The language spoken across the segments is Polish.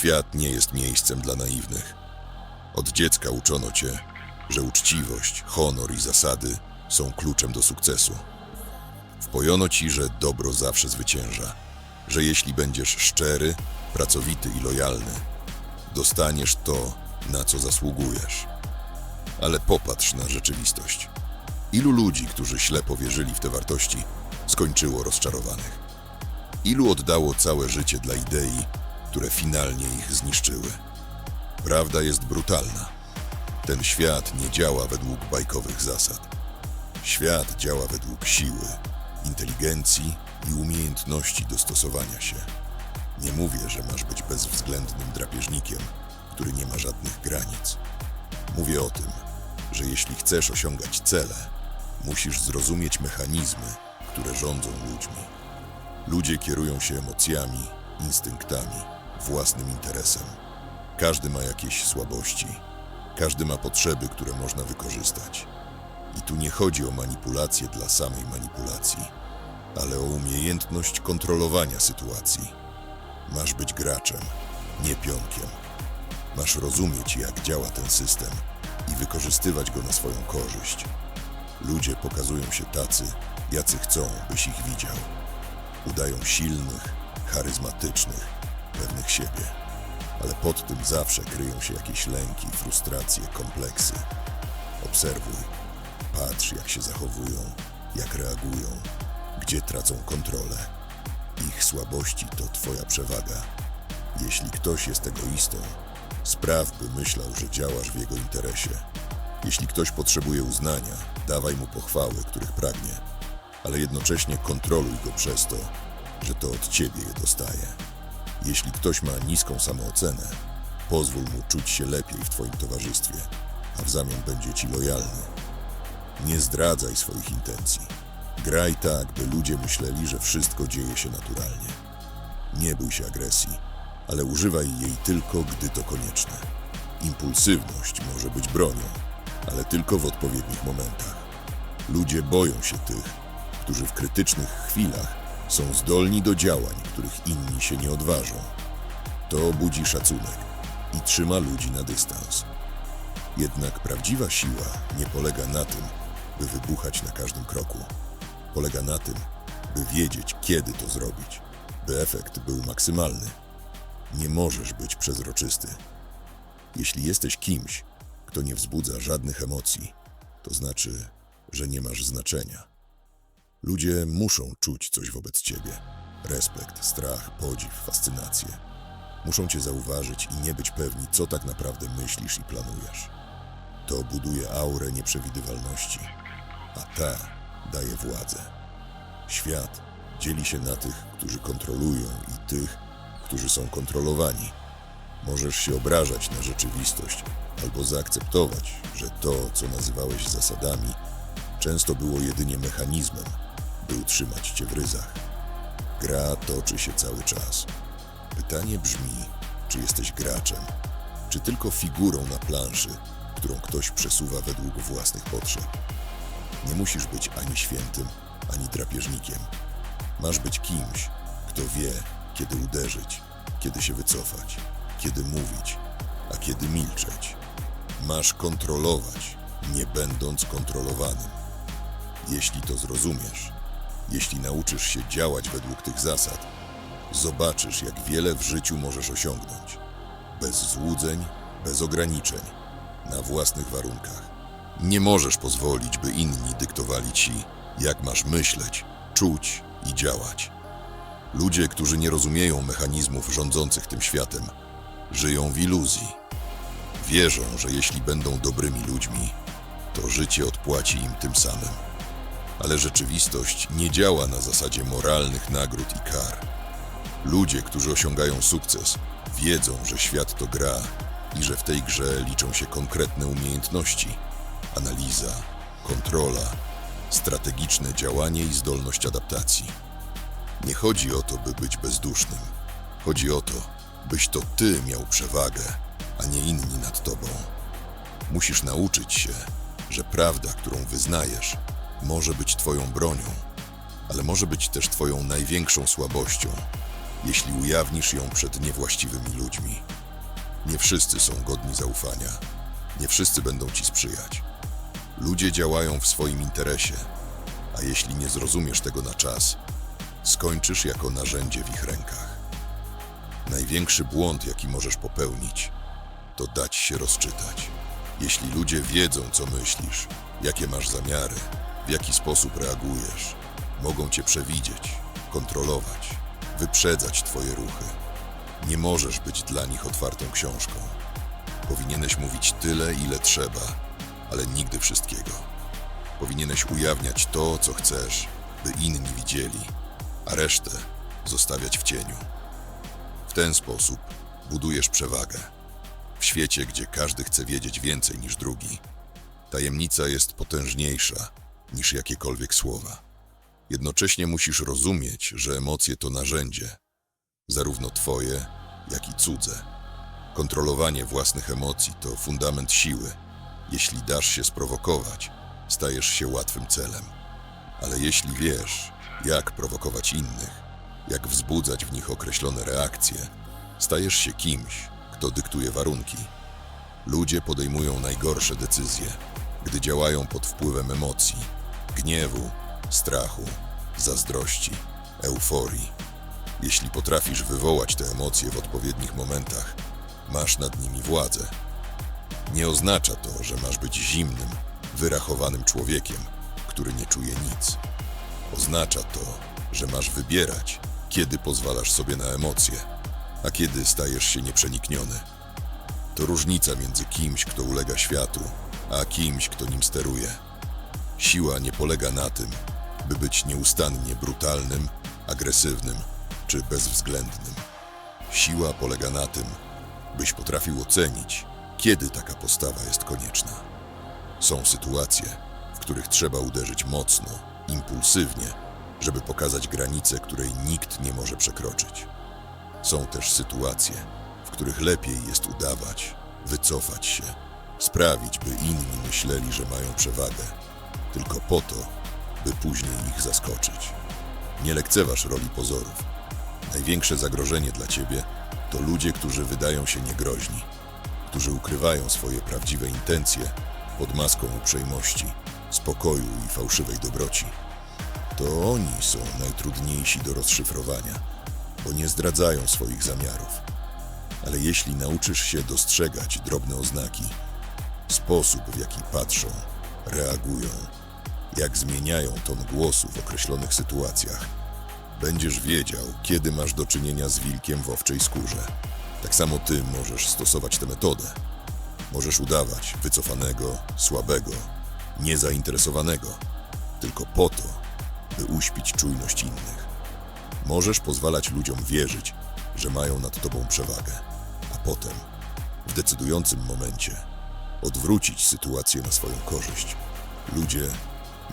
Świat nie jest miejscem dla naiwnych. Od dziecka uczono cię, że uczciwość, honor i zasady są kluczem do sukcesu. Wpojono ci, że dobro zawsze zwycięża, że jeśli będziesz szczery, pracowity i lojalny, dostaniesz to, na co zasługujesz. Ale popatrz na rzeczywistość. Ilu ludzi, którzy ślepo wierzyli w te wartości, skończyło rozczarowanych? Ilu oddało całe życie dla idei, które finalnie ich zniszczyły? Prawda jest brutalna. Ten świat nie działa według bajkowych zasad. Świat działa według siły, inteligencji i umiejętności dostosowania się. Nie mówię, że masz być bezwzględnym drapieżnikiem, który nie ma żadnych granic. Mówię o tym, że jeśli chcesz osiągać cele, musisz zrozumieć mechanizmy, które rządzą ludźmi. Ludzie kierują się emocjami, instynktami, własnym interesem. Każdy ma jakieś słabości, każdy ma potrzeby, które można wykorzystać. I tu nie chodzi o manipulację dla samej manipulacji, ale o umiejętność kontrolowania sytuacji. Masz być graczem, nie pionkiem. Masz rozumieć, jak działa ten system i wykorzystywać go na swoją korzyść. Ludzie pokazują się tacy, jacy chcą, byś ich widział. Udają silnych, charyzmatycznych, pewnych siebie. Ale pod tym zawsze kryją się jakieś lęki, frustracje, kompleksy. Obserwuj, patrz jak się zachowują, jak reagują, gdzie tracą kontrolę. Ich słabości to twoja przewaga. Jeśli ktoś jest egoistą, spraw, by myślał, że działasz w jego interesie. Jeśli ktoś potrzebuje uznania, dawaj mu pochwały, których pragnie, ale jednocześnie kontroluj go przez to, że to od ciebie je dostaje. Jeśli ktoś ma niską samoocenę, pozwól mu czuć się lepiej w twoim towarzystwie, a w zamian będzie ci lojalny. Nie zdradzaj swoich intencji. Graj tak, by ludzie myśleli, że wszystko dzieje się naturalnie. Nie bój się agresji, ale używaj jej tylko, gdy to konieczne. Impulsywność może być bronią, ale tylko w odpowiednich momentach. Ludzie boją się tych, którzy w krytycznych chwilach są zdolni do działań, których inni się nie odważą. To budzi szacunek i trzyma ludzi na dystans. Jednak prawdziwa siła nie polega na tym, by wybuchać na każdym kroku. Polega na tym, by wiedzieć, kiedy to zrobić, by efekt był maksymalny. Nie możesz być przezroczysty. Jeśli jesteś kimś, kto nie wzbudza żadnych emocji, to znaczy, że nie masz znaczenia. Ludzie muszą czuć coś wobec ciebie: respekt, strach, podziw, fascynację. Muszą cię zauważyć i nie być pewni, co tak naprawdę myślisz i planujesz. To buduje aurę nieprzewidywalności, a ta daje władzę. Świat dzieli się na tych, którzy kontrolują i tych, którzy są kontrolowani. Możesz się obrażać na rzeczywistość albo zaakceptować, że to, co nazywałeś zasadami, często było jedynie mechanizmem, by utrzymać cię w ryzach. Gra toczy się cały czas. Pytanie brzmi, czy jesteś graczem, czy tylko figurą na planszy, którą ktoś przesuwa według własnych potrzeb. Nie musisz być ani świętym, ani drapieżnikiem. Masz być kimś, kto wie, kiedy uderzyć, kiedy się wycofać, kiedy mówić, a kiedy milczeć. Masz kontrolować, nie będąc kontrolowanym. Jeśli to zrozumiesz, jeśli nauczysz się działać według tych zasad, zobaczysz, jak wiele w życiu możesz osiągnąć. Bez złudzeń, bez ograniczeń, na własnych warunkach. Nie możesz pozwolić, by inni dyktowali ci, jak masz myśleć, czuć i działać. Ludzie, którzy nie rozumieją mechanizmów rządzących tym światem, żyją w iluzji. Wierzą, że jeśli będą dobrymi ludźmi, to życie odpłaci im tym samym. Ale rzeczywistość nie działa na zasadzie moralnych nagród i kar. Ludzie, którzy osiągają sukces, wiedzą, że świat to gra i że w tej grze liczą się konkretne umiejętności, analiza, kontrola, strategiczne działanie i zdolność adaptacji. Nie chodzi o to, by być bezdusznym. Chodzi o to, byś to ty miał przewagę, a nie inni nad tobą. Musisz nauczyć się, że prawda, którą wyznajesz, może być twoją bronią, ale może być też twoją największą słabością. jeśli ujawnisz ją przed niewłaściwymi ludźmi. Nie wszyscy są godni zaufania. Nie wszyscy będą ci sprzyjać. Ludzie działają w swoim interesie, a jeśli nie zrozumiesz tego na czas, skończysz jako narzędzie w ich rękach. Największy błąd, jaki możesz popełnić, to dać się rozczytać. Jeśli ludzie wiedzą, co myślisz, jakie masz zamiary, w jaki sposób reagujesz, mogą cię przewidzieć, kontrolować, wyprzedzać twoje ruchy. Nie możesz być dla nich otwartą książką. Powinieneś mówić tyle, ile trzeba, ale nigdy wszystkiego. Powinieneś ujawniać to, co chcesz, by inni widzieli, a resztę zostawiać w cieniu. W ten sposób budujesz przewagę. W świecie, gdzie każdy chce wiedzieć więcej niż drugi, tajemnica jest potężniejsza niż jakiekolwiek słowa. Jednocześnie musisz rozumieć, że emocje to narzędzie, zarówno twoje, jak i cudze. Kontrolowanie własnych emocji to fundament siły. Jeśli dasz się sprowokować, stajesz się łatwym celem. Ale jeśli wiesz, jak prowokować innych, jak wzbudzać w nich określone reakcje, stajesz się kimś, kto dyktuje warunki. Ludzie podejmują najgorsze decyzje, gdy działają pod wpływem emocji, gniewu, strachu, zazdrości, euforii. Jeśli potrafisz wywołać te emocje w odpowiednich momentach, masz nad nimi władzę. Nie oznacza to, że masz być zimnym, wyrachowanym człowiekiem, który nie czuje nic. Oznacza to, że masz wybierać, kiedy pozwalasz sobie na emocje, a kiedy stajesz się nieprzenikniony. To różnica między kimś, kto ulega światu, a kimś, kto nim steruje. Siła nie polega na tym, by być nieustannie brutalnym, agresywnym czy bezwzględnym. Siła polega na tym, byś potrafił ocenić, kiedy taka postawa jest konieczna. Są sytuacje, w których trzeba uderzyć mocno, impulsywnie, żeby pokazać granicę, której nikt nie może przekroczyć. Są też sytuacje, w których lepiej jest udawać, wycofać się, sprawić, by inni myśleli, że mają przewagę, tylko po to, by później ich zaskoczyć. Nie lekceważ roli pozorów. Największe zagrożenie dla ciebie to ludzie, którzy wydają się niegroźni, którzy ukrywają swoje prawdziwe intencje pod maską uprzejmości, spokoju i fałszywej dobroci. To oni są najtrudniejsi do rozszyfrowania, bo nie zdradzają swoich zamiarów. Ale jeśli nauczysz się dostrzegać drobne oznaki, sposób w jaki patrzą, reagują, jak zmieniają ton głosu w określonych sytuacjach, będziesz wiedział, kiedy masz do czynienia z wilkiem w owczej skórze. Tak samo ty możesz stosować tę metodę. Możesz udawać wycofanego, słabego, niezainteresowanego, tylko po to, by uśpić czujność innych. Możesz pozwalać ludziom wierzyć, że mają nad tobą przewagę, a potem, w decydującym momencie, odwrócić sytuację na swoją korzyść. Ludzie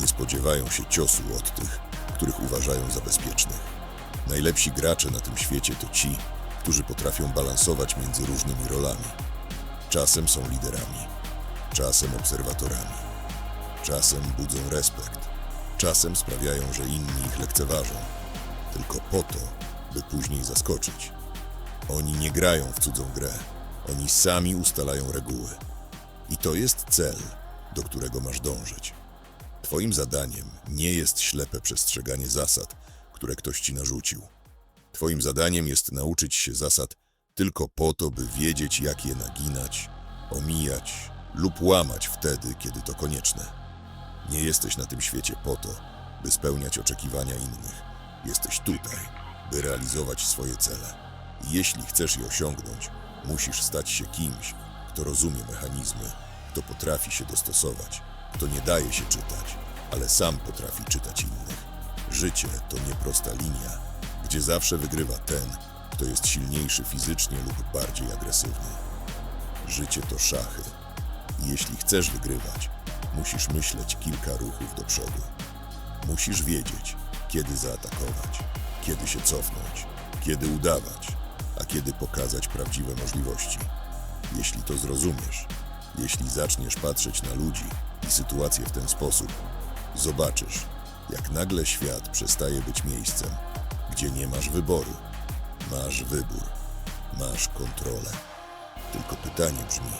nie spodziewają się ciosu od tych, których uważają za bezpiecznych. Najlepsi gracze na tym świecie to ci, którzy potrafią balansować między różnymi rolami. Czasem są liderami, czasem obserwatorami, czasem budzą respekt, czasem sprawiają, że inni ich lekceważą, tylko po to, by później zaskoczyć. Oni nie grają w cudzą grę, oni sami ustalają reguły. I to jest cel, do którego masz dążyć. Twoim zadaniem nie jest ślepe przestrzeganie zasad, które ktoś ci narzucił. Twoim zadaniem jest nauczyć się zasad tylko po to, by wiedzieć, jak je naginać, omijać lub łamać wtedy, kiedy to konieczne. Nie jesteś na tym świecie po to, by spełniać oczekiwania innych. Jesteś tutaj, by realizować swoje cele. I jeśli chcesz je osiągnąć, musisz stać się kimś, kto rozumie mechanizmy, kto potrafi się dostosować, kto nie daje się czytać, ale sam potrafi czytać innych. Życie to nieprosta linia, gdzie zawsze wygrywa ten, kto jest silniejszy fizycznie lub bardziej agresywny. Życie to szachy. Jeśli chcesz wygrywać, musisz myśleć kilka ruchów do przodu. Musisz wiedzieć, kiedy zaatakować, kiedy się cofnąć, kiedy udawać, a kiedy pokazać prawdziwe możliwości. Jeśli to zrozumiesz, jeśli zaczniesz patrzeć na ludzi i sytuacje w ten sposób, zobaczysz, jak nagle świat przestaje być miejscem, gdzie nie masz wyboru, Masz wybór, masz kontrolę. Tylko pytanie brzmi,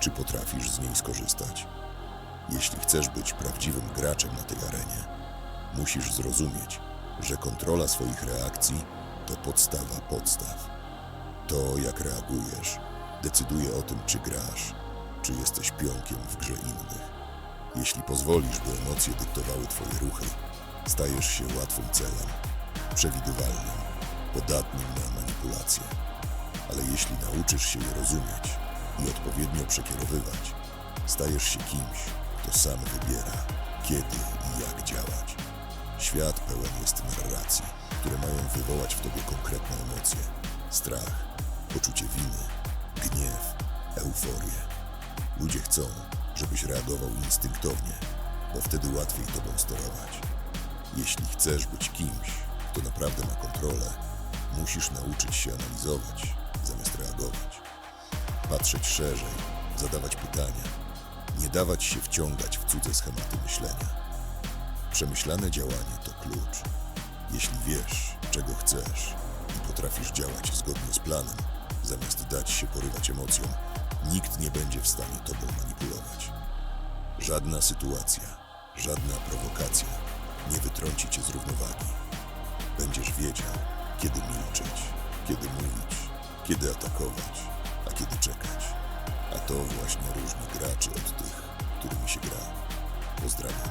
czy potrafisz z niej skorzystać? Jeśli chcesz być prawdziwym graczem na tej arenie, musisz zrozumieć, że kontrola swoich reakcji to podstawa podstaw. To, jak reagujesz, decyduje o tym, czy grasz, czy jesteś pionkiem w grze innych. Jeśli pozwolisz, by emocje dyktowały Twoje ruchy, stajesz się łatwym celem, przewidywalnym, podatnym na manipulacje. Ale jeśli nauczysz się je rozumieć i odpowiednio przekierowywać, stajesz się kimś, kto sam wybiera, kiedy i jak działać. Świat pełen jest narracji, które mają wywołać w tobie konkretne emocje: strach, poczucie winy, gniew, euforię. Ludzie chcą, żebyś reagował instynktownie, bo wtedy łatwiej tobą sterować. Jeśli chcesz być kimś, kto naprawdę ma kontrolę, musisz nauczyć się analizować zamiast reagować. Patrzeć szerzej, zadawać pytania, nie dawać się wciągać w cudze schematy myślenia. Przemyślane działanie to klucz. Jeśli wiesz, czego chcesz i potrafisz działać zgodnie z planem, zamiast dać się porywać emocjom, nikt nie będzie w stanie tobą manipulować. Żadna sytuacja, żadna prowokacja nie wytrąci cię z równowagi. Będziesz wiedział, kiedy milczeć, kiedy mówić, kiedy atakować, a kiedy czekać. A to właśnie różni graczy od tych, którymi się gra. Pozdrawiam.